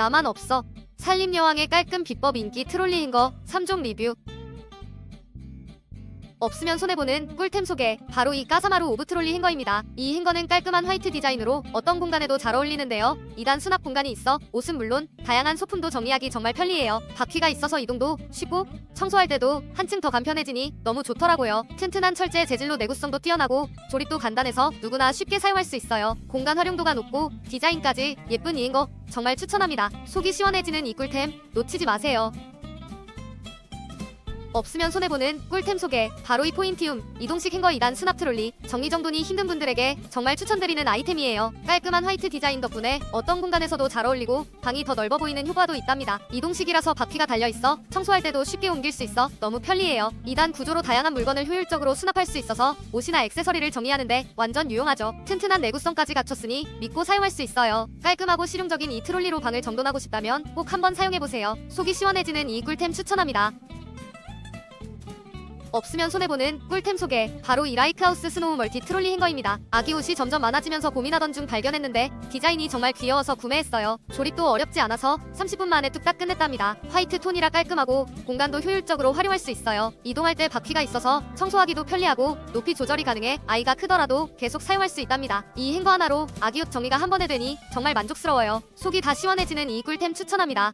나만 없어. 살림여왕의 깔끔 비법 인기 트롤리 행거 3종 리뷰. 없으면 손해보는 꿀템 소개. 바로 이 까사마루 오브 트롤리 행거입니다. 이 행거는 깔끔한 화이트 디자인으로 어떤 공간에도 잘 어울리는데요. 2단 수납 공간이 있어 옷은 물론 다양한 소품도 정리하기 정말 편리해요. 바퀴가 있어서 이동도 쉽고 청소할 때도 한층 더 간편해지니 너무 좋더라고요. 튼튼한 철제 재질로 내구성도 뛰어나고 조립도 간단해서 누구나 쉽게 사용할 수 있어요. 공간 활용도가 높고 디자인까지 예쁜 이 행거 정말 추천합니다. 속이 시원해지는 이 꿀템 놓치지 마세요. 없으면 손해보는 꿀템 소개 바로 이 포인티움. 이동식 행거 2단 수납 트롤리. 정리정돈이 힘든 분들에게 정말 추천드리는 아이템이에요. 깔끔한 화이트 디자인 덕분에 어떤 공간에서도 잘 어울리고 방이 더 넓어 보이는 효과도 있답니다. 이동식이라서 바퀴가 달려있어 청소할 때도 쉽게 옮길 수 있어 너무 편리해요. 2단 구조로 다양한 물건을 효율적으로 수납할 수 있어서 옷이나 액세서리를 정리하는데 완전 유용하죠. 튼튼한 내구성까지 갖췄으니 믿고 사용할 수 있어요. 깔끔하고 실용적인 이 트롤리로 방을 정돈하고 싶다면 꼭 한번 사용해보세요. 속이 시원해지는 이 꿀템 추천합니다 없으면 손해보는 꿀템 소개 바로 이 라이크하우스 스노우 멀티 트롤리 행거입니다. 아기 옷이 점점 많아지면서 고민하던 중 발견했는데 디자인이 정말 귀여워서 구매했어요. 조립도 어렵지 않아서 30분 만에 뚝딱 끝냈답니다. 화이트 톤이라 깔끔하고 공간도 효율적으로 활용할 수 있어요. 이동할 때 바퀴가 있어서 청소하기도 편리하고 높이 조절이 가능해 아이가 크더라도 계속 사용할 수 있답니다. 이 행거 하나로 아기 옷 정리가 한 번에 되니 정말 만족스러워요. 속이 다 시원해지는 이 꿀템 추천합니다